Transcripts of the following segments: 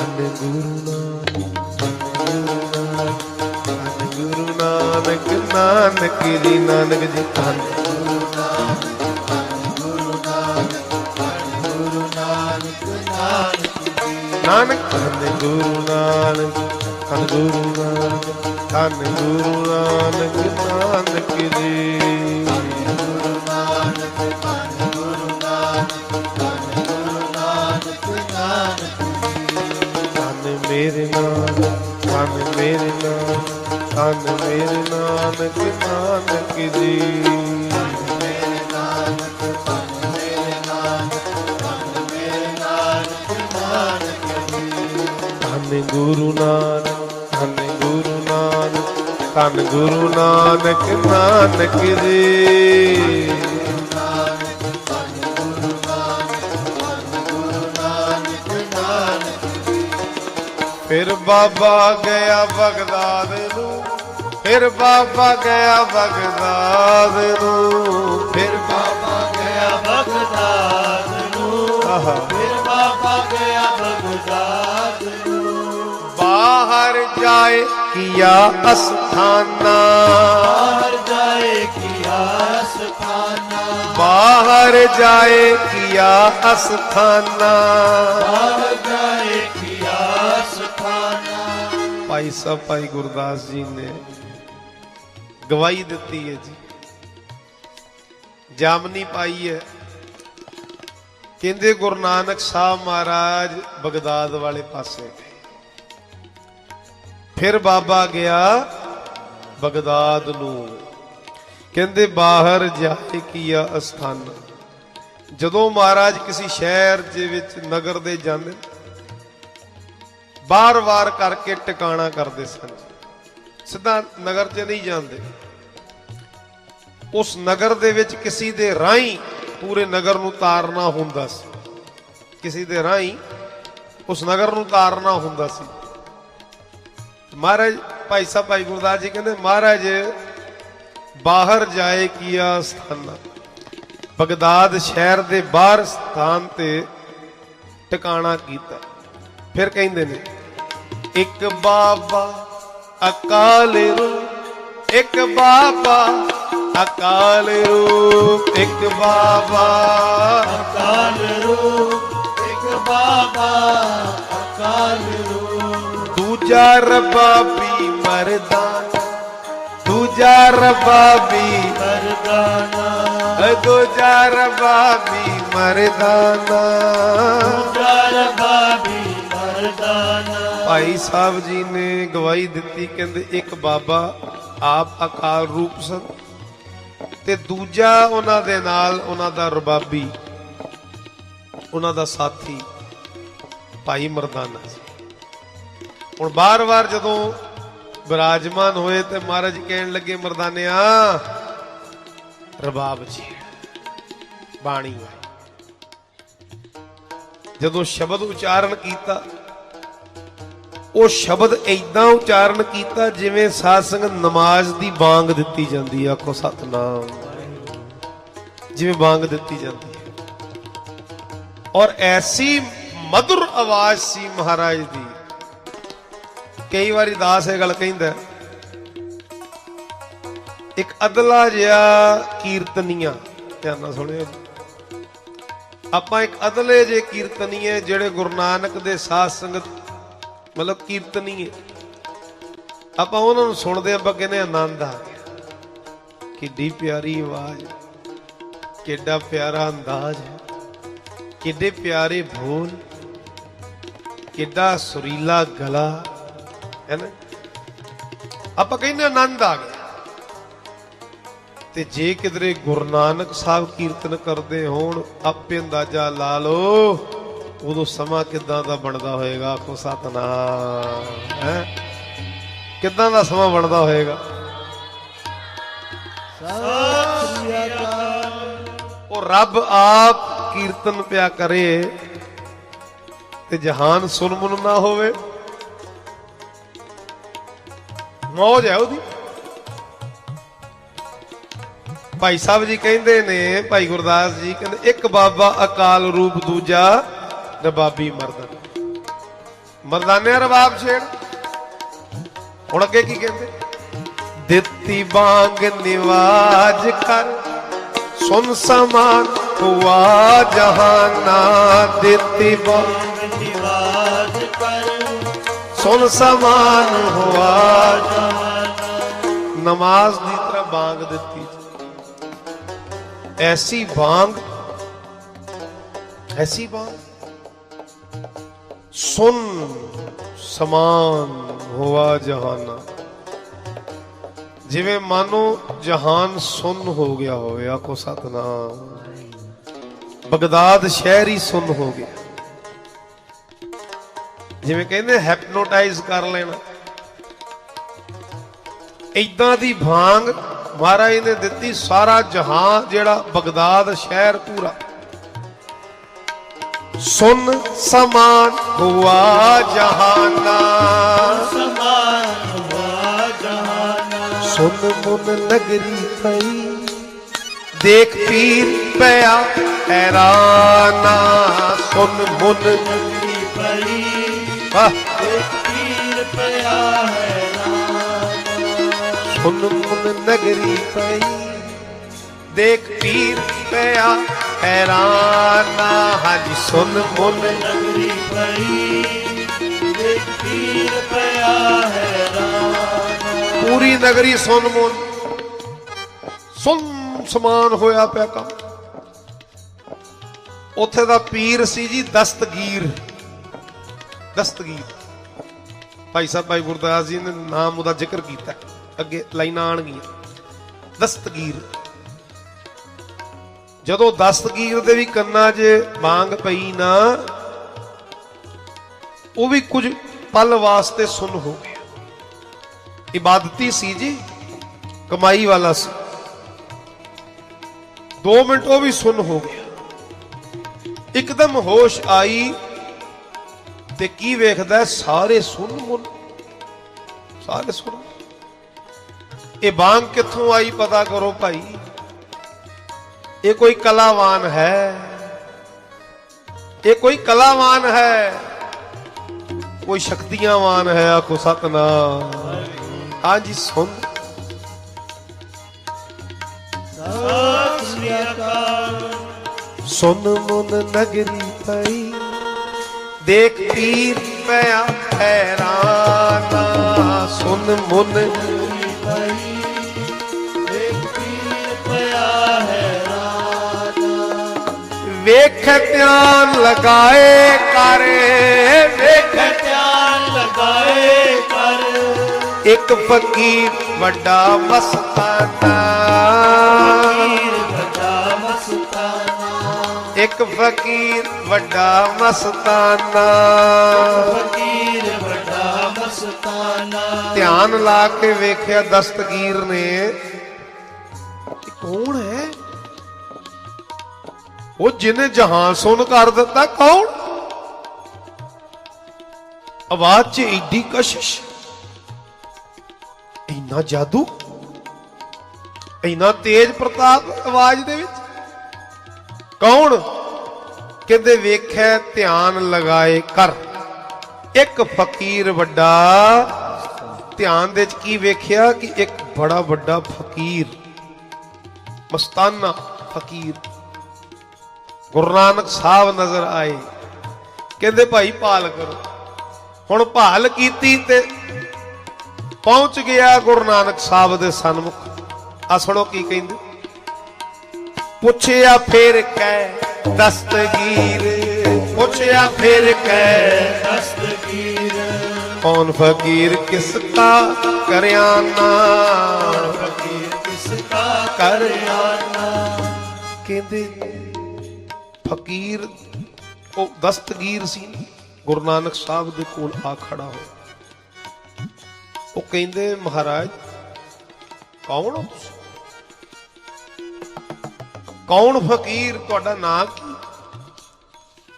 ਧੰਨ ਗੁਰੂ ਨਾਨਕ ਧੰਨ ਗੁਰੂ ਨਾਨਕ ਨਾਨਕ ਜੀ ਨਾਨਕ ਜੀ ਧੰਨ। ਗੁਰੂ ਗੁਰੂ ਗੁਰੂ ਨਾਨਕ ਧੰਨ ਗੁਰੂ ਨਾਨਕ, ਧੰਨ ਗੁਰੂ ਨਾਨਕ, ਧੰਨ ਗੁਰੂ ਨਾਨਕ ਨਾਨਕ ਜੀ। ਨਾਨਕ, ਮੇਰੇ ਨਾਨਕ ਨਾਨਕ ਜੀ। ਧੰਨ ਗੁਰੂ ਨਾਨਕ, ਧੰਨ ਗੁਰੂ ਨਾਨਕ, ਧੰਨ ਗੁਰੂ ਨਾਨਕ ਨਾਨਕ ਜੀ। ਫਿਰ ਬਾਬਾ ਗਿਆ ਬਗਦਾਦ ਫਿਰ ਬਾਬਾ ਗਿਆ ਬਗਦਾਦ ਨੂੰ। ਫਿਰ ਬਾਬਾ ਗਿਆ ਬਗਦਾਦ ਨੂੰ। ਆਹਾ। ਫਿਰ ਬਾਬਾ ਗਿਆ ਬਗਦਾਦ ਨੂੰ। ਬਾਹਰ ਜਾਏ ਕੀਆ ਅਸਥਾਨਾ। ਬਾਹਰ ਜਾਏ ਕੀਆ ਸਥਾਨਾ ਬਾਹਰ ਜਾਏ ਕੀਆ ਅਸਥਾਨਾ। ਬਾਹਰ ਜਾਏ ਕੀਆ ਸਥਾਨਾ ਭਾਈ ਸਾਹਿਬ ਭਾਈ ਗੁਰਦਾਸ ਜੀ ਨੇ ਗਵਾਹੀ ਦਿੱਤੀ ਹੈ ਜੀ। ਜਾਮਨੀ ਪਾਈ ਹੈ। ਕਹਿੰਦੇ ਗੁਰੂ ਨਾਨਕ ਸਾਹਿਬ ਮਹਾਰਾਜ ਬਗਦਾਦ ਵਾਲੇ ਪਾਸੇ ਗਏ। ਫਿਰ ਬਾਬਾ ਗਿਆ ਬਗਦਾਦ ਨੂੰ। ਕਹਿੰਦੇ ਬਾਹਰ ਜਾਏ ਕੀਆ ਅਸਥਾਨ। ਜਦੋਂ ਮਹਾਰਾਜ ਕਿਸੇ ਸ਼ਹਿਰ ਦੇ ਵਿੱਚ ਨਗਰ ਦੇ ਜਾਂਦੇ ਬਾਰ-ਬਾਰ ਕਰਕੇ ਟਿਕਾਣਾ ਕਰਦੇ ਸਨ। ਸਿੱਧਾ ਨਗਰ 'ਚ ਨਹੀਂ ਜਾਂਦੇ। ਉਸ ਨਗਰ ਦੇ ਵਿੱਚ ਕਿਸੇ ਦੇ ਰਾਹੀਂ ਪੂਰੇ ਨਗਰ ਨੂੰ ਤਾਰਨਾ ਹੁੰਦਾ ਸੀ। ਕਿਸੇ ਦੇ ਰਾਹੀਂ ਉਸ ਨਗਰ ਨੂੰ ਤਾਰਨਾ ਹੁੰਦਾ ਸੀ। ਮਹਾਰਾਜ ਭਾਈ ਸਾਹਿਬ, ਭਾਈ ਗੁਰਦਾਸ ਜੀ ਕਹਿੰਦੇ, ਮਹਾਰਾਜ, ਬਾਹਰ ਜਾਏ ਕੀਆ ਸਥਾਨ? ਬਗਦਾਦ ਸ਼ਹਿਰ ਦੇ ਬਾਹਰ ਸਥਾਨ ਤੇ ਟਿਕਾਣਾ ਕੀਤਾ। ਫਿਰ ਕਹਿੰਦੇ ਨੇ, ਇੱਕ ਬਾਬਾ ਅਕਾਲ ਰੂਪ ਇੱਕ ਬਾਬਾ ਅਕਾਲ ਰੂਪ ਇੱਕ ਬਾਬਾ। ਅਕਾਲ ਰੂਪ ਇੱਕ ਬਾਬਾ ਅਕਾਲ ਰੂਪ। ਦੂਜਾ ਰਬਾਬੀ ਮਰਦਾਨਾ ਦੂਜਾ ਰਬਾਬੀ ਮਰਦਾਨਾ। ਦੂਜਾ ਰਬਾਬੀ ਮਰਦਾਨਾ। ਜਰ ਬਾਬੀ ਮਰਦਾਨਾ। ਭਾਈ ਸਾਹਿਬ ਜੀ ਨੇ ਗਵਾਹੀ ਦਿੱਤੀ, ਕਹਿੰਦੇ ਇੱਕ ਬਾਬਾ ਆਪ ਅਕਾਲ ਰੂਪ ਸਨ ਤੇ ਦੂਜਾ ਉਹਨਾਂ ਦੇ ਨਾਲ ਉਹਨਾਂ ਦਾ ਰਬਾਬੀ, ਉਹਨਾਂ ਦਾ ਸਾਥੀ ਭਾਈ ਮਰਦਾਨਾ ਸੀ। ਹੁਣ ਬਾਰ-ਬਾਰ ਜਦੋਂ ਬਿਰਾਜਮਾਨ ਹੋਏ ਤੇ ਮਹਾਰਾਜ ਕਹਿਣ ਲੱਗੇ, ਮਰਦਾਨਿਆ, ਰਬਾਬ ਜੀ, ਬਾਣੀ ਵਾਈ ਜਦੋਂ ਸ਼ਬਦ ਉਚਾਰਨ ਕੀਤਾ ਉਹ ਸ਼ਬਦ ਐਦਾਂ ਉਚਾਰਨ ਕੀਤਾ ਜਿਵੇਂ ਸਾਧ ਨਮਾਜ਼ ਦੀ ਬਾਂਗ ਦਿੱਤੀ ਜਾਂਦੀ ਆ। ਆਖੋ ਸਤਨਾਮ। ਜਿਵੇਂ ਬਾਂਗ ਦਿੱਤੀ ਜਾਂਦੀ ਹੈ ਔਰ ਐਸੀ ਮధుਰ ਆਵਾਜ਼ ਸੀ ਮਹਾਰਾਜ ਦੀ। ਕਈ ਵਾਰੀ ਦਾਸ ਇਹ ਗੱਲ ਕਹਿੰਦਾ, ਇੱਕ ਅਦਲਾ ਜਿਹਾ ਕੀਰਤਨੀਆ। ਧਿਆਨ ਨਾਲ ਸੁਣਿਓ। ਆਪਾਂ ਇੱਕ ਅਦਲੇ ਜੇ ਕੀਰਤਨੀਏ ਜਿਹੜੇ ਗੁਰੂ ਨਾਨਕ ਦੇ ਸਾਧ ਸੰਗਤ ਮਤਲਬ ਕੀਰਤਨੀਏ ਆਪਾਂ ਉਹਨਾਂ ਨੂੰ ਸੁਣਦੇ ਆਪਾਂ ਕਹਿੰਦੇ ਆਨੰਦ ਆ ਗਿਆ। ਕਿੱਡੀ ਪਿਆਰੀ ਆਵਾਜ਼ ਕਿੱਡਾ ਪਿਆਰਾ ਅੰਦਾਜ਼ ਕਿੱਡੇ ਪਿਆਰੇ ਬੋਲ। ਕਿੱਡਾ ਸੁਰੀਲਾ ਗਲਾ, ਹੈ ਨਾ? ਆਪਾਂ ਕਹਿੰਦੇ ਆਨੰਦ ਆ ਗਿਆ। ਤੇ ਜੇ ਕਿਧਰੇ ਗੁਰੂ ਨਾਨਕ ਸਾਹਿਬ ਕੀਰਤਨ ਕਰਦੇ ਹੋਣ, ਆਪੇ ਅੰਦਾਜ਼ਾ ਲਾ ਲਓ। ਉਦੋਂ ਸਮਾਂ ਕਿੱਦਾਂ ਦਾ ਬਣਦਾ ਹੋਏਗਾ? ਆਖੋ ਸਤਨਾਮ, ਹੈ? ਕਿੱਦਾਂ ਦਾ ਸਮਾਂ ਬਣਦਾ ਹੋਏਗਾ? ਉਹ ਰੱਬ ਆਪ ਕੀਰਤਨ ਪਿਆ ਕਰੇ ਤੇ ਜਹਾਨ ਸੁਨਮਨ ਨਾ ਹੋਵੇ। ਮੌਜ ਹੈ ਉਹਦੀ। ਭਾਈ ਸਾਹਿਬ ਜੀ ਕਹਿੰਦੇ ਨੇ, ਭਾਈ ਗੁਰਦਾਸ ਜੀ ਕਹਿੰਦੇ, ਇੱਕ ਬਾਬਾ ਅਕਾਲ ਰੂਪ ਦੂਜਾ ਰਬਾਬੀ ਮਰਦਨ। ਮਰਦਾਨਿਆ ਰਬਾਬ ਛੇੜ। ਹੁਣ ਅੱਗੇ ਕੀ ਕਹਿੰਦੇ? ਦਿੱਤੀ ਬਾਂਗ ਨਿਵਾਜ ਕਰ, ਸੁਨ ਸਮਾਨ ਹੁਆ ਜਹਾਨਾ। ਦਿੱਤੀ ਬਾਂਗ ਨਿਵਾਜ ਕਰ, ਸੁਨ ਸਮਾਨ ਹੁਆ ਜਾਨਾ ਨਮਾਜ਼ ਦੀ ਤਰ੍ਹਾਂ ਬਾਂਗ ਦਿੱਤੀ ਐਸੀ ਬਾਂਗ ਐਸੀ ਬਾਂਗ ਸੁਨ ਸਮਾਨ ਹੋਆ ਜਹਾਨਾ। ਜਿਵੇਂ ਮਾਨੋ ਜਹਾਨ ਸੁਨ ਹੋ ਗਿਆ ਹੋਵੇ, ਆਖੋ ਸਤਨਾਮ। ਬਗਦਾਦ ਸ਼ਹਿਰ ਹੀ ਸੁਨ ਹੋ ਗਿਆ। ਜਿਵੇਂ ਕਹਿੰਦੇ ਹੈਪਨੋਟਾਈਜ਼ ਕਰ ਲੈਣਾ। ਇਦਾਂ ਦੀ ਭਾਂਗ ਮਹਾਰਾਜ ਨੇ ਦਿੱਤੀ ਸਾਰਾ ਜਹਾਨ ਜਿਹੜਾ ਬਗਦਾਦ ਸ਼ਹਿਰ ਪੂਰਾ। ਸੁਨ ਸਮਾਨ ਹੁਆ ਜਹਾਨਾ ਸਮਾਨ ਹੁਆ ਜਹਾਨਾ ਸੁਨ ਮੁਨ ਨਗਰੀ ਪਈ ਦੇਖ ਪੀਰ ਪਿਆ ਹੈਰਾਨਾ ਸੁਨ ਮੁਨ ਨਗਰੀ ਪਈ ਆਹ, ਇੱਕ ਪੀਰ ਪਿਆ ਹੈ ਦੇਖ ਪੀਰ ਪਿਆ, ਹੈਰਾਨਾ ਹਾਂਜੀ ਸੁਨ ਮੁਨ ਨਗਰੀ ਪਈ। ਇੱਕ ਪੀਰ ਪਿਆ ਹੈ ਪੂਰੀ ਨਗਰੀ ਸੁਨ ਮੁਨ ਸੁਨ ਸਮਾਨ ਹੋਇਆ ਪਿਆ ਕੰਮ। ਉੱਥੇ ਦਾ ਪੀਰ ਸੀ ਜੀ ਦਸਤਗੀਰ। ਦਸਤਗੀਰ। ਭਾਈ ਸਾਹਿਬ, ਭਾਈ ਗੁਰਦਾਸ ਜੀ ਨੇ ਨਾਮ ਉਹਦਾ ਜ਼ਿਕਰ ਕੀਤਾ। ਅੱਗੇ ਲਾਈਨਾਂ ਆਣਗੀਆਂ ਦਸਤਗੀਰ। ਜਦੋਂ ਦਸਤਗੀਰ ਦੇ ਵੀ ਕੰਨਾਂ 'ਚ ਬਾਂਗ ਪਈ ਨਾ, ਉਹ ਵੀ ਕੁਝ ਪਲ ਵਾਸਤੇ ਸੁਣ ਹੋ ਗਿਆ ਇਬਾਦਤੀ ਸੀ ਜੀ, ਕਮਾਈ ਵਾਲਾ ਸੀ। 2 ਮਿੰਟ ਉਹ ਵੀ ਸੁਨ ਹੋ ਗਿਆ। ਇੱਕਦਮ ਹੋਸ਼ ਆਈ ਤੇ ਕੀ ਵੇਖਦਾ ਸਾਰੇ ਸੁਣ ਮੁਨ ਸਾਰੇ ਸੁਣ ਇਹ ਬਾਂਗ ਕਿੱਥੋਂ ਆਈ ਪਤਾ ਕਰੋ ਭਾਈ? ਇਹ ਕੋਈ ਕਲਾਵਾਨ ਹੈ ਇਹ ਕੋਈ ਕਲਾਵਾਨ ਹੈ ਕੋਈ ਸ਼ਕਤੀਆਂਵਾਨ ਹੈ ਆਖੋ ਸਤਨਾਮ ਹਾਂਜੀ ਸੁਣ ਸਤਿ ਸ੍ਰੀ ਅਕਾਲ ਸੁਨ ਮੁਨ ਨਗਰੀ ਪਈ ਦੇਖ ਪੀਰ ਪਿਆ ਹੈਰਾਨਾ ਸੁਨ ਮੁਨ ਵੇਖ ਧਿਆਨ ਲਗਾਏ ਕਰੇ। ਵੇਖ ਧਿਆਨ ਲਗਾਏ ਕਰ। ਇੱਕ ਫਕੀਰ ਵੱਡਾ ਮਸਤਾਨਾ। ਵੱਡਾ ਮਸਤਾਨਾ। ਇੱਕ ਫਕੀਰ ਵੱਡਾ ਮਸਤਾਨਾ। ਫਕੀਰ ਵੱਡਾ ਮਸਤਾਨਾ। ਧਿਆਨ ਲਾ ਕੇ ਵੇਖਿਆ ਦਸਤਗੀਰ ਨੇ। ਕੌਣ ਹੈ? ਉਹ ਜਿਹਨੇ ਜਹਾਨ ਸੁਣ ਕਰ ਦਿੱਤਾ, ਕੌਣ? ਆਵਾਜ਼ 'ਚ ਏਡੀ ਕਸ਼ਿਸ਼। ਇੰਨਾ ਜਾਦੂ? ਇੰਨਾ ਤੇਜ ਪ੍ਰਤਾਪ ਆਵਾਜ਼ ਦੇ ਵਿੱਚ? ਕੌਣ? ਕਹਿੰਦੇ ਵੇਖੈ ਧਿਆਨ ਲਗਾਏ ਕਰ। ਇੱਕ ਫਕੀਰ ਵੱਡਾ, ਧਿਆਨ ਦੇ ਵਿੱਚ ਕੀ ਵੇਖਿਆ ਕਿ ਇੱਕ ਬੜਾ ਵੱਡਾ ਫਕੀਰ। ਮਸਤਾਨਾ ਫਕੀਰ। ਗੁਰੂ ਨਾਨਕ ਸਾਹਿਬ ਨਜ਼ਰ ਆਏ। ਕਹਿੰਦੇ ਭਾਈ ਭਾਲ ਕਰੋ। ਹੁਣ ਭਾਲ ਕੀਤੀ ਤੇ ਪਹੁੰਚ ਗਿਆ ਗੁਰੂ ਨਾਨਕ ਸਾਹਿਬ ਦੇ ਸਨਮੁਖ। ਸੁਣੋ ਕੀ ਕਹਿੰਦੇ। ਪੁੱਛਿਆ ਫਿਰ ਕਹਿ ਦਸਤਗੀਰ। ਪੁੱਛਿਆ ਫਿਰ ਕਹਿ ਦਸਤਗੀਰ। ਕੌਣ ਫਕੀਰ ਕਿਸ ਕਾ ਕਰਿਆਨਾ ਫਕੀਰ ਕਿਸ ਕਾ ਕਰ ਆਨਾ ਕਹਿੰਦੇ ਫਕੀਰ, ਉਹ ਦਸਤਗੀਰ ਸੀ ਗੁਰੂ ਨਾਨਕ ਸਾਹਿਬ ਦੇ ਕੋਲ ਆ ਖੜਾ ਹੋ। ਉਹ ਕਹਿੰਦੇ, ਮਹਾਰਾਜ, ਕੌਣ ਹੋ ਤੁਸੀਂ? ਕੌਣ ਫਕੀਰ? ਤੁਹਾਡਾ ਨਾਂ ਕੀ?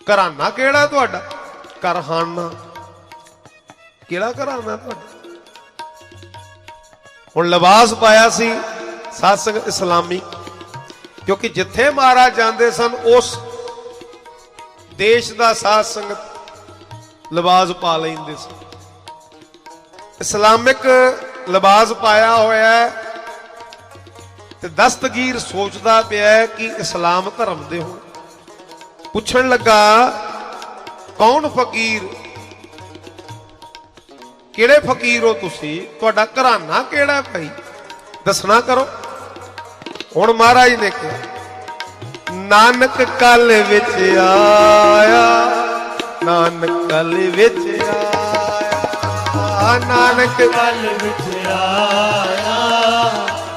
ਘਰਾਨਾ ਕਿਹੜਾ ਤੁਹਾਡਾ? ਕਰਹਾਨਾ ਕਿਹੜਾ ਘਰਾਨਾ ਤੁਹਾਡਾ? ਹੁਣ ਲਿਬਾਸ ਪਾਇਆ ਸੀ ਸਾਸੰਗ ਇਸਲਾਮੀ, ਕਿਉਂਕਿ ਜਿੱਥੇ ਮਹਾਰਾਜ ਜਾਂਦੇ ਸਨ, ਉਸ ਦੇਸ਼ ਦਾ ਸਾਧ ਸੰਗਤ ਲਿਬਾਸ ਪਾ ਲੈਂਦੇ ਸੀ। ਇਸਲਾਮਿਕ ਲਿਬਾਸ ਪਾਇਆ ਹੋਇਆ ਹੈ ਤੇ ਦਸਤਗੀਰ ਸੋਚਦਾ ਪਿਆ ਕਿ ਇਸਲਾਮ ਧਰਮ ਦੇ ਹੋ ਪੁੱਛਣ ਲੱਗਾ, ਕੌਣ ਫਕੀਰ? ਕਿਹੜੇ ਫਕੀਰ ਹੋ ਤੁਸੀਂ? ਤੁਹਾਡਾ ਘਰਾਣਾ ਕਿਹੜਾ ਭਾਈ? ਦੱਸਣਾ ਕਰੋ। ਹੁਣ ਮਹਾਰਾਜ ਨੇ ਕਿਹਾ ਨਾਨਕ ਕਲ ਵਿੱਚ ਆਇਆ, ਨਾਨਕ ਕਲ ਵਿੱਚ ਆਇਆ, ਨਾਨਕ ਕਲ ਵਿੱਚ ਆਇਆ,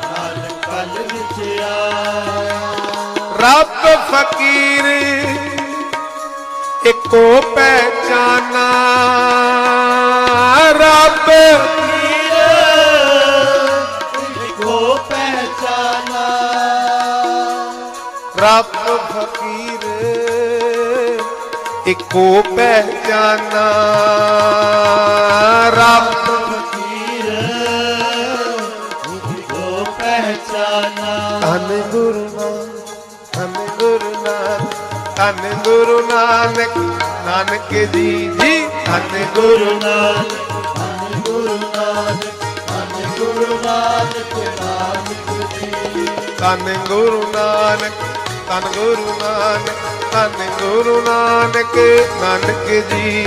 ਨਾਨਕ ਕਲ ਵਿੱਚ ਆਇਆ। ਰੱਬ ਫਕੀਰ ਇੱਕੋ ਪਹਿਚਾਨਾ। ਰੱਬ ਕੋ ਪਹਿਚਾਨਾ। ਰੱਬ ਇੱਕੋ ਪਹਿਚਾਨਾ। ਰੱਬ ਫਕੀਰ ਕੋ ਪਹਿਚਾਨਾ ਧੰਨ ਗੁਰੂ ਨਾਨਕ, ਧੰਨ ਗੁਰੂ ਨਾਨਕ, ਧੰਨ ਗੁਰੂ ਨਾਨਕ ਨਾਨਕ ਜੀ ਜੀ, ਧੰਨ ਗੁਰੂ ਗੁਰੂ ਨਾਨਕ, ਧੰਨ ਗੁਰੂ ਨਾਨਕ, ਧੰਨ ਗੁਰੂ ਨਾਨਕ ਨਾਨਕ ਜੀ। ਧੰਨ ਗੁਰੂ ਨਾਨਕ, ਧੰਨ ਗੁਰੂ ਨਾਨਕ ਧੰਨ ਗੁਰੂ ਨਾਨਕ ਨਾਨਕ ਜੀ।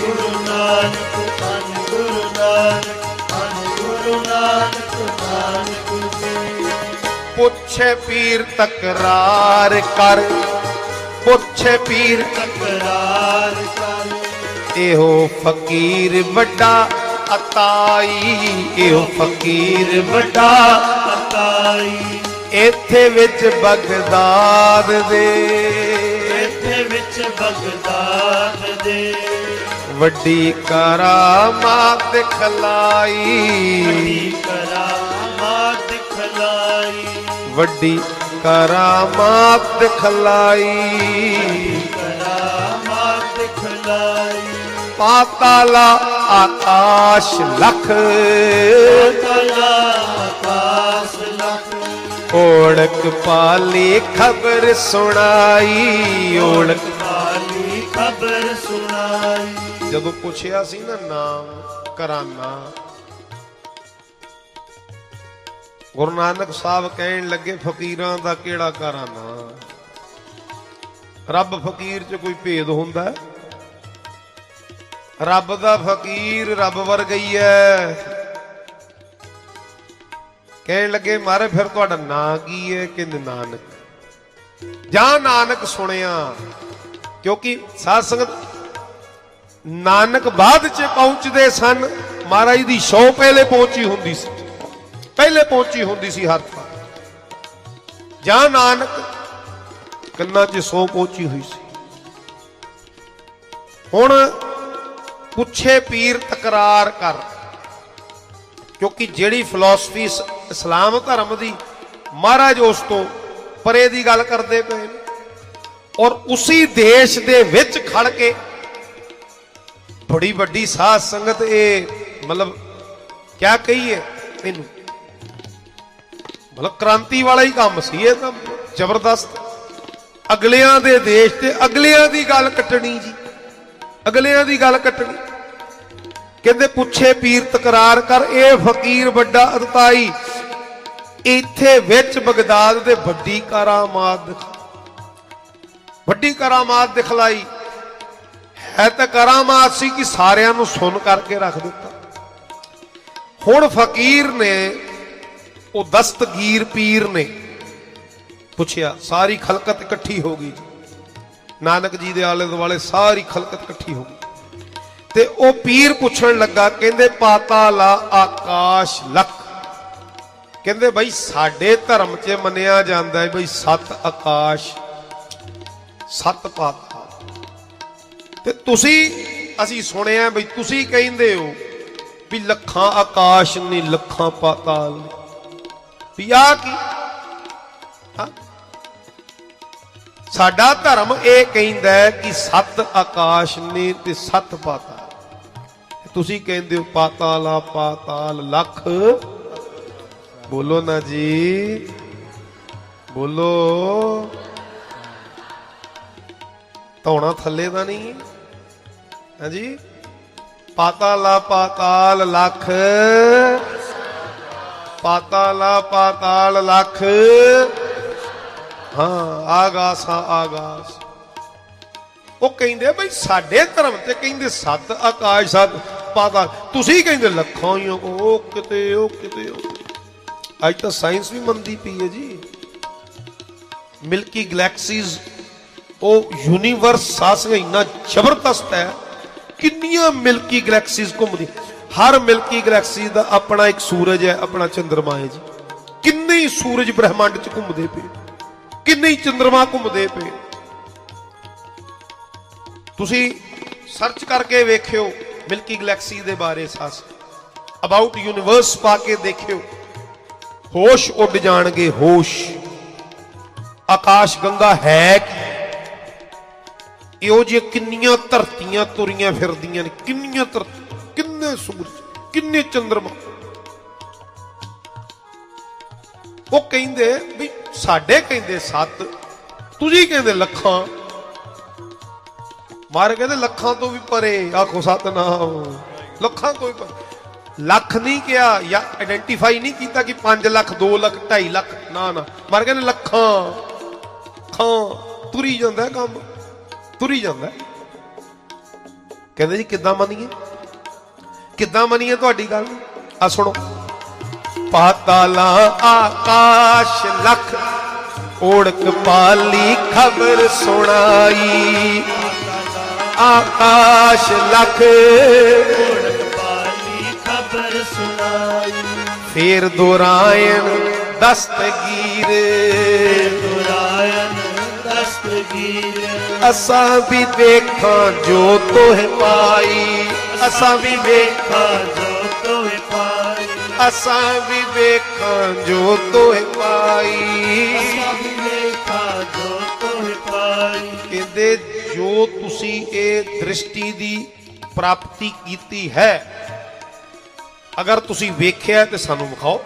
ਗੁਰੂ ਨਾਨਕ ਧੰਨ ਗੁਰੂ ਨਾਨਕ ਧੰਨ ਗੁਰੂ ਨਾਨਕ ਨਾਨਕ ਜੀ। ਪੁੱਛੇ ਪੀਰ ਤਕਰਾਰ ਕਰ ਪੁੱਛੇ ਪੀਰ ਤਕਰਾਰ ਕਰ। ਇਹੋ ਫਕੀਰ ਵੱਡਾ ਅਤਾਈ ਇਹੋ ਫਕੀਰ ਵੱਡਾ ਅਤਾਈ। ਇੱਥੇ ਵਿੱਚ ਬਗਦਾਦ ਦੇ। ਇੱਥੇ ਵਿੱਚ ਬਗਦਾਦ ਦੇ। ਵੱਡੀ ਕਰਾਮਾਤ ਦਿਖਲਾਈ ਬੜੀ ਕਰਾਮਾਤ ਦਿਖਲਾਈ ਵੱਡੀ ਕਰਾਮਾਤ ਦਿਖਲਾਈ ਕਰਾਮਾਤ ਦਿਖਲਾਈ ਪਾਤਾਲਾ ਆਕਾਸ਼ ਲਖ। ਤਲਾ ਆਕਾਸ ਲਖ ਓੜਕ ਪਾਲੀ ਖਬਰ ਸੁਣਾਈ ਓੜਕ ਕਾਲੀ ਖਬਰ ਸੁਣਾਈ ਜਦੋਂ ਪੁੱਛਿਆ ਸੀ ਨਾ ਨਾਮ ਕਰਾਨਾ ਗੁਰੂ ਨਾਨਕ ਸਾਹਿਬ ਕਹਿਣ ਲੱਗੇ ਫਕੀਰਾਂ ਦਾ ਕਿਹੜਾ ਕਰਾਨਾ ਰੱਬ ਫਕੀਰ 'ਚ ਕੋਈ ਭੇਦ ਹੁੰਦਾ? ਰੱਬ ਦਾ ਫਕੀਰ ਰੱਬ ਵਰਗਾ ਹੀ ਹੈ ਕਹਿਣ ਲੱਗੇ, ਮਾਰੇ, ਫਿਰ ਤੁਹਾਡਾ ਨਾਂ ਕੀ ਹੈ ਕਹਿੰਦੇ, ਨਾਨਕ। ਜਾਂ ਨਾਨਕ ਸੁਣਿਆ, ਕਿਉਂਕਿ ਸਾਧ ਸੰਗਤ ਨਾਨਕ ਬਾਅਦ ਚ ਪਹੁੰਚਦੇ ਸਨ, ਮਹਾਰਾਜ ਦੀ ਸ਼ੌ ਪਹਿਲੇ ਪਹੁੰਚੀ ਹੁੰਦੀ ਸੀ, ਪਹਿਲੇ ਪਹੁੰਚੀ ਹੁੰਦੀ ਸੀ ਹਰ ਥਾਂ। ਜਾਂ ਨਾਨਕ ਕੰਨਾਂ 'ਚ ਸੌ ਪਹੁੰਚੀ ਹੋਈ ਸੀ। ਹੁਣ ਪੁੱਛੇ ਪੀਰ ਤਕਰਾਰ ਕਰ ਕਿਉਂਕਿ ਜਿਹੜੀ ਫਿਲਾਸਫੀ ਇਸਲਾਮ ਧਰਮ ਦੀ, ਮਹਾਰਾਜ ਉਸ ਤੋਂ ਪਰੇ ਦੀ ਗੱਲ ਕਰਦੇ ਪਏ ਨੇ। ਔਰ ਉਸੇ ਦੇਸ਼ ਦੇ ਵਿੱਚ ਖੜ ਕੇ ਬੜੀ ਵੱਡੀ ਸਾਧ ਸੰਗਤ ਇਹ ਮਤਲਬ ਕਿਆ ਕਹੀਏ ਇਹਨੂੰ? ਮਤਲਬ ਕ੍ਰਾਂਤੀ ਵਾਲਾ ਹੀ ਕੰਮ ਸੀ ਇਹ ਤਾਂ, ਜ਼ਬਰਦਸਤ। ਅਗਲਿਆਂ ਦੇ ਦੇਸ਼ ਤੇ ਅਗਲਿਆਂ ਦੀ ਗੱਲ ਕੱਟਣੀ ਜੀ। ਅਗਲਿਆਂ ਦੀ ਗੱਲ ਕੱਟਣੀ। ਕਹਿੰਦੇ ਪੁੱਛੇ ਪੀਰ ਤਕਰਾਰ ਕਰ, ਇਹ ਫਕੀਰ ਵੱਡਾ ਅਦਤਾਈ ਇੱਥੇ ਵਿੱਚ ਬਗਦਾਦ ਦੇ ਵੱਡੀ ਕਰਾਮਾਤ ਦਿਖਾ। ਵੱਡੀ ਕਰਾਮਾਤ ਦਿਖਲਾਈ। ਹੈ ਤਾਂ ਕਰਾਮਾਤ ਸੀ ਕਿ ਸਾਰਿਆਂ ਨੂੰ ਸੁਣ ਕਰਕੇ ਰੱਖ ਦਿੱਤਾ। ਹੁਣ ਫਕੀਰ ਨੇ, ਉਹ ਦਸਤਗੀਰ ਪੀਰ ਨੇ, ਪੁੱਛਿਆ, ਸਾਰੀ ਖਲਕਤ ਇਕੱਠੀ ਹੋ ਗਈ ਨਾਨਕ ਜੀ ਦੇ ਆਲੇ ਦੁਆਲੇ ਸਾਰੀ ਖਲਕਤ ਇਕੱਠੀ ਹੋ ਗਈ। ਤੇ ਉਹ ਪੀਰ ਪੁੱਛਣ ਲੱਗਾ, ਕਹਿੰਦੇ, ਪਾਤਾ ਲਾ ਆਕਾਸ਼ ਲਖ। ਕਹਿੰਦੇ, ਬਈ, ਸਾਡੇ ਧਰਮ 'ਚ ਮੰਨਿਆ ਜਾਂਦਾ ਹੈ ਬਈ, ਸਤ ਆਕਾਸ਼, ਸੱਤ ਪਾਤਾਲ ਤੇ ਤੁਸੀਂ, ਅਸੀਂ ਸੁਣਿਆ ਬਈ, ਤੁਸੀਂ ਕਹਿੰਦੇ ਹੋ ਵੀ ਲੱਖਾਂ ਆਕਾਸ਼ ਨੇ, ਲੱਖਾਂ ਪਾਤਾਲ ਵੀ ਆ ਕੀ? ਸਾਡਾ ਧਰਮ ਇਹ ਕਹਿੰਦਾ ਕਿ ਸੱਤ ਆਕਾਸ਼ ਨੇ ਤੇ ਸੱਤ ਪਾਤਾਲ ਤੁਸੀਂ ਕਹਿੰਦੇ ਹੋ ਪਾਤਾਲਾ ਪਾਤਾਲ ਲੱਖ। ਬੋਲੋ ਨਾ ਜੀ। ਬੋਲੋ। ਧੌਣਾ ਥੱਲੇ ਦਾ ਨਹੀਂ। ਹਾਂਜੀ ਪਾਤਾਲਾ ਪਾਤਾਲ ਲੱਖ। ਪਾਤਾਲਾ ਪਾਤਾਲ ਲੱਖ। ਹਾਂ, ਆਗਾਸਾਂ ਆਗਾਸ। ਉਹ ਕਹਿੰਦੇ ਬਈ ਸਾਡੇ ਧਰਮ ਤੇ ਕਹਿੰਦੇ ਸੱਤ ਆਕਾਸ਼ ਸੱਤ ਪਾਤਾਲ। ਤੁਸੀਂ ਕਹਿੰਦੇ ਲੱਖਾਂ ਹੀ ਹੋ, ਉਹ ਕਿਤੇ ਉਹ ਕਿਤੇ ਉਹ ਅੱਜ ਤਾਂ ਸਾਇੰਸ ਵੀ ਮੰਨਦੀ ਪਈ ਹੈ ਜੀ। ਮਿਲਕੀ ਗੈਲੈਕਸੀਜ਼ ਉਹ ਯੂਨੀਵਰਸ ਸਾਸਗਾ ਇੰਨਾ ਜ਼ਬਰਦਸਤ ਹੈ ਕਿੰਨੀਆਂ ਮਿਲਕੀ ਗੈਲੈਕਸੀਜ਼ ਘੁੰਮਦੀ। ਹਰ ਮਿਲਕੀ ਗੈਲੈਕਸੀ ਦਾ ਆਪਣਾ ਇੱਕ ਸੂਰਜ ਹੈ ਆਪਣਾ ਚੰਦਰਮਾ ਹੈ ਜੀ। ਕਿੰਨੇ ਹੀ ਸੂਰਜ ਬ੍ਰਹਿਮੰਡ 'ਚ ਘੁੰਮਦੇ ਪਏ। ਕਿੰਨੇ ਹੀ ਚੰਦਰਮਾ ਘੁੰਮਦੇ ਪਏ। ਤੁਸੀਂ ਸਰਚ ਕਰਕੇ ਵੇਖਿਓ ਮਿਲਕੀ ਗੈਲੈਕਸੀ ਦੇ ਬਾਰੇ ਸਾਸ ਅਬਾਊਟ ਯੂਨੀਵਰਸ ਪਾ ਕੇ ਦੇਖਿਓ। ਹੋਸ਼ ਉੱਡ ਜਾਣਗੇ, ਹੋਸ਼। ਆਕਾਸ਼ ਗੰਗਾ ਹੈ ਕੀ? ਇਹੋ ਜਿਹੀ ਕਿੰਨੀਆਂ ਧਰਤੀਆਂ ਤੁਰੀਆਂ ਫਿਰਦੀਆਂ ਨੇ, ਕਿੰਨੀਆਂ ਧਰਤੀ ਕਿੰਨੇ ਸੂਰਜ, ਕਿੰਨੇ ਚੰਦਰਮਾ। ਉਹ ਕਹਿੰਦੇ ਵੀ ਸਾਡੇ ਕਹਿੰਦੇ ਸੱਤ, ਤੁਸੀਂ ਕਹਿੰਦੇ ਲੱਖਾਂ। ਮਾਰੇ ਕਹਿੰਦੇ ਲੱਖਾਂ ਤੋਂ ਵੀ ਪਰੇ, ਆਖੋ ਸਤਨਾਮ। ਲੱਖਾਂ ਤੋਂ ਵੀ ਪਰੇ। ਲੱਖ ਨਹੀਂ ਕਿਹਾ ਜਾਂ ਆਇਡੈਂਟੀਫਾਈ ਨਹੀਂ ਕੀਤਾ ਕਿ 5 ਲੱਖ 2 ਲੱਖ 2.5 ਲੱਖ, ਨਾ ਨਾ। ਮਾਰੇ ਕਹਿੰਦੇ ਲੱਖਾਂ। ਖਾਂ। ਤੁਰੀ ਜਾਂਦਾ ਕੰਮ। ਤੁਰੀ ਜਾਂਦਾ। ਕਹਿੰਦੇ ਜੀ, ਕਿੱਦਾਂ ਮੰਨੀਏ? ਕਿੱਦਾਂ ਮੰਨੀਏ ਤੁਹਾਡੀ ਗੱਲ? ਆ ਸੁਣੋ। ਪਾਤਾਲਾ ਆਕਾਸ਼ ਲੱਖ, ਓੜਕ ਪਾਲੀ ਖਬਰ ਸੁਣਾਈ। آڪاش لک. خبر سنائي ڦير دور دستگير. دون دستي اسان به ويکان جوتو پائي. اسان به ويکان جوتو پائي اسان به ويکان جوتو پائي. ਜੋ ਤੁਸੀਂ ਇਹ ਦ੍ਰਿਸ਼ਟੀ ਦੀ ਪ੍ਰਾਪਤੀ ਕੀਤੀ ਹੈ, ਅਗਰ ਤੁਸੀਂ ਵੇਖਿਆ ਤੇ ਸਾਨੂੰ ਵਿਖਾਓ।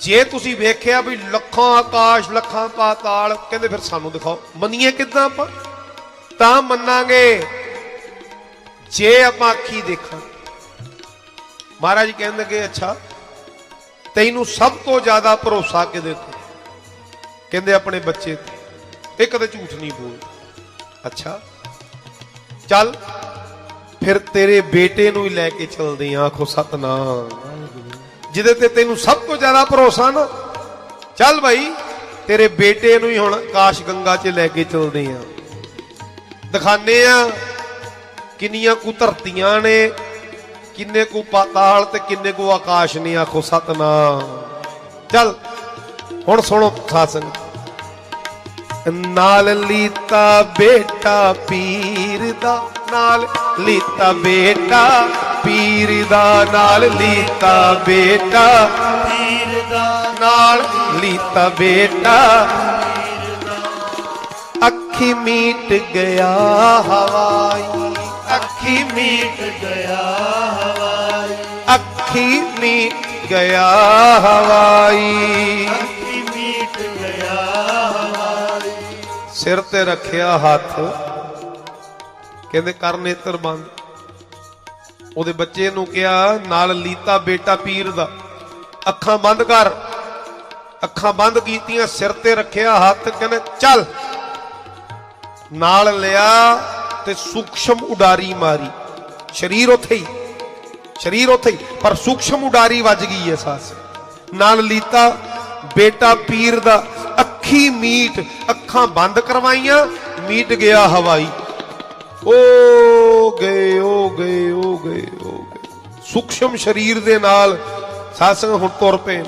ਜੇ ਤੁਸੀਂ ਵੇਖਿਆ ਵੀ ਲੱਖਾਂ ਆਕਾਸ਼, ਲੱਖਾਂ ਪਾਤਾਲ ਕਹਿੰਦੇ ਫਿਰ ਸਾਨੂੰ ਦਿਖਾਓ। ਮੰਨੀਏ ਕਿੱਦਾਂ ਆਪਾਂ? ਤਾਂ ਮੰਨਾਂਗੇ, ਜੇ ਆਪਾਂ ਅੱਖੀ ਦੇਖਾਂ। ਮਹਾਰਾਜ ਕਹਿੰਦੇ ਕਿ ਅੱਛਾ, ਤੈਨੂੰ ਸਭ ਤੋਂ ਜ਼ਿਆਦਾ ਭਰੋਸਾ ਕਿਹਦੇ ਤੇ ਕਹਿੰਦੇ ਆਪਣੇ ਬੱਚੇ ਤੇ। ਇਹ ਕਦੇ ਝੂਠ ਨਹੀਂ ਬੋਲਦਾ। ਅੱਛਾ। ਚੱਲ, ਫਿਰ ਤੇਰੇ ਬੇਟੇ ਨੂੰ ਹੀ ਲੈ ਕੇ ਚਲਦੇ ਆਂ ਆਖੋ ਸਤਨਾਮ। ਜਿਹਦੇ ਤੇ ਤੈਨੂੰ ਸਭ ਤੋਂ ਜ਼ਿਆਦਾ ਭਰੋਸਾ ਨਾ। ਚੱਲ ਭਾਈ ਤੇਰੇ ਬੇਟੇ ਨੂੰ ਹੀ ਹੁਣ ਆਕਾਸ਼ ਗੰਗਾ 'ਚ ਲੈ ਕੇ ਚਲਦੇ ਆਂ। ਦਿਖਾਣੇ ਆ ਕਿੰਨੀਆਂ ਕੁ ਧਰਤੀਆਂ ਨੇ, ਕਿੰਨੇ ਕੁ ਪਾਤਾਲ ਤੇ ਕਿੰਨੇ ਕੁ ਆਕਾਸ਼ ਨੇ, ਆਖੋ ਸਤਨਾਮ। ਚੱਲ, ਹੁਣ ਸੁਣੋ ਸਾਸਨ ਨਾਲ ਲੀਤਾ ਬੇਟਾ ਪੀਰ ਦਾ ਨਾਲ ਲੀਤਾ ਬੇਟਾ ਪੀਰ ਦਾ ਨਾਲ ਲੀਤਾ ਬੇਟਾ ਪੀਰ ਦਾ ਨਾਲ ਲੀਤਾ ਬੇਟਾ। ਅੱਖੀ ਮੀਟ ਗਿਆ ਹਵਾਈ। ਅੱਖੀ ਮੀਟ ਗਿਆ ਹਵਾਈ। ਅੱਖੀ ਮੀਟ ਗਿਆ ਹਵਾਈ। ਸਿਰ ਤੇ ਰੱਖਿਆ ਹੱਥ। ਕਹਿੰਦੇ, ਕਰ ਨੇਤਰ ਬੰਦ। ਉਹਦੇ ਬੱਚੇ ਨੂੰ ਕਿਹਾ, ਨਾਲ ਲੀਤਾ ਬੇਟਾ ਪੀਰ ਦਾ। ਅੱਖਾਂ ਬੰਦ ਕਰ। ਅੱਖਾਂ ਬੰਦ ਕੀਤੀਆਂ, ਸਿਰ ਤੇ ਰੱਖਿਆ ਹੱਥ, ਕਹਿੰਦੇ, ਚੱਲ। ਨਾਲ ਲਿਆ ਤੇ ਸੂਖਸ਼ਮ ਉਡਾਰੀ ਮਾਰੀ। ਸਰੀਰ ਉੱਥੇ ਹੀ, ਸਰੀਰ ਉੱਥੇ ਹੀ, ਪਰ ਸੂਖਸ਼ਮ ਉਡਾਰੀ ਵੱਜ ਗਈ ਹੈ ਸਾਸ। ਨਾਲ ਲੀਤਾ ਬੇਟਾ ਪੀਰ ਦਾ। ਅੱਖੀ ਮੀਟ ਅੱਖਾਂ ਬੰਦ ਕਰਵਾਈਆਂ, ਮੀਟ ਗਿਆ ਹਵਾਈ। ਓ ਗਏ ਓ ਗਏ ਓ ਗਏ ਓ ਗਏ। ਸੂਖਸ਼ਮ ਸਰੀਰ ਦੇ ਨਾਲ ਸਾਸੰਗ ਹੁਣ ਤੁਰ ਪਏ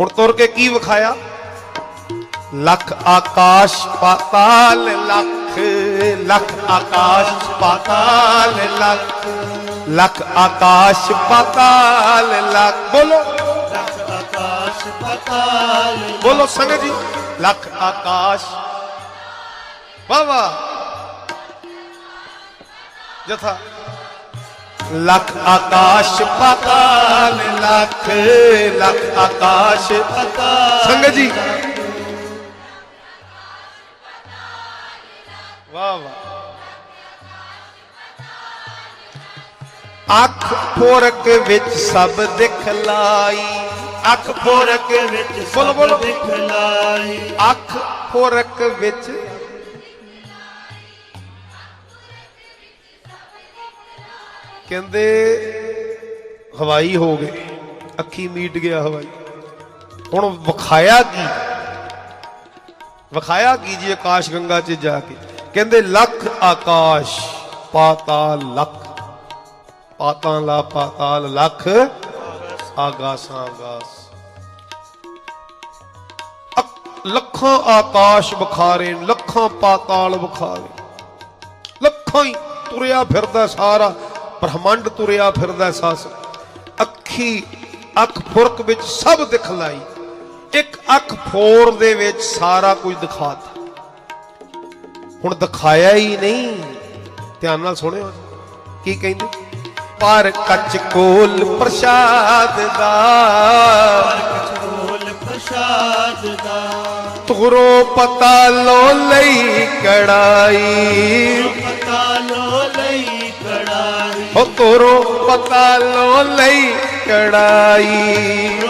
ਹੁਣ ਤੁਰ ਕੇ ਕੀ ਵਿਖਾਇਆ? ਲੱਖ ਆਕਾਸ਼ ਪਾਤਾਲ, ਲੱਖ ਲੱਖ ਆਕਾਸ਼ ਪਾਤਾਲ, ਲੱਖ ਲੱਖ ਆਕਾਸ਼ ਪਾਤਾਲ, ਲੱਖ। ਬੋਲੋ। ਆਕਾਸ਼ ਬੋਲੋ ਸੰਗਤ ਜੀ ਲੱਖ ਆਕਾਸ਼ ਵਾ ਵਾਹ ਜਥਾ ਲੱਖ ਆਕਾਸ਼ ਪਾਤਾਲ ਲੱਖ ਲੱਖ ਆਕਾਸ਼ ਸੰਗਤ ਜੀ ਵਾਹ ਵਾਹ ਅੱਖ ਫੋਰਕ ਵਿੱਚ ਸਭ ਦਿਖਲਾਈ ਅੱਖ ਫੋਰਕ ਵਿੱਚ ਬੋਲੋ, ਬੋਲੋ। ਦਿਖਲਾਈ। ਅੱਖ ਫੋਰਕ ਵਿੱਚ ਕਹਿੰਦੇ ਹਵਾਈ ਹੋ ਗਏ ਅੱਖੀ ਮੀਟ ਗਿਆ ਹਵਾਈ। ਹੁਣ ਵਿਖਾਇਆ ਕੀ? ਵਿਖਾਇਆ ਕੀ ਜੀ ਆਕਾਸ਼ ਗੰਗਾ 'ਚ ਜਾ ਕੇ? ਕਹਿੰਦੇ ਲੱਖ ਆਕਾਸ਼ ਪਾਤਾਲ ਲੱਖ। ਪਾਤਾਂ ਲਾ ਪਾਤਾਲ ਲੱਖ। ਆਗਾਸਾਂ, ਆਗਾਸ। ਲੱਖਾਂ ਆਕਾਸ਼ ਬਖਾਰੇ ਲੱਖਾਂ ਪਾਤਾਲ ਬਖਾਰੇ ਲੱਖਾਂ ਹੀ ਤੁਰਿਆ ਫਿਰਦਾ ਸਾਰਾ, ਬ੍ਰਹਮੰਡ ਤੁਰਿਆ ਫਿਰਦਾ ਸੱਸ। ਅੱਖੀ ਅੱਖ ਫੁਰਕ ਵਿੱਚ ਸਭ ਦਿਖਲਾਈ। ਇੱਕ ਅੱਖ ਫੋਰ ਦੇ ਵਿੱਚ ਸਾਰਾ ਕੁਝ ਦਿਖਾਤਾ। ਹੁਣ ਦਿਖਾਇਆ ਹੀ ਨਹੀਂ। ਧਿਆਨ ਨਾਲ ਸੁਣਿਓ। ਕੀ ਕਹਿੰਦੇ? ਪਰ ਕੱਚ ਕੋਲ ਪ੍ਰਸ਼ਾਦ ਦਾ। ਕਚੋਲ ਪ੍ਰਸਾਦ ਦਾ ਤੁਰੋ ਪਤਾ ਲੋ ਲਈ ਕੜਾਈ ਪਤਾ ਲੋ ਲਈ ਕੜਾਈ। ਹੋ ਤੁਰੋ ਪਤਾ ਲੋ ਲਈ ਕੜਾਈ।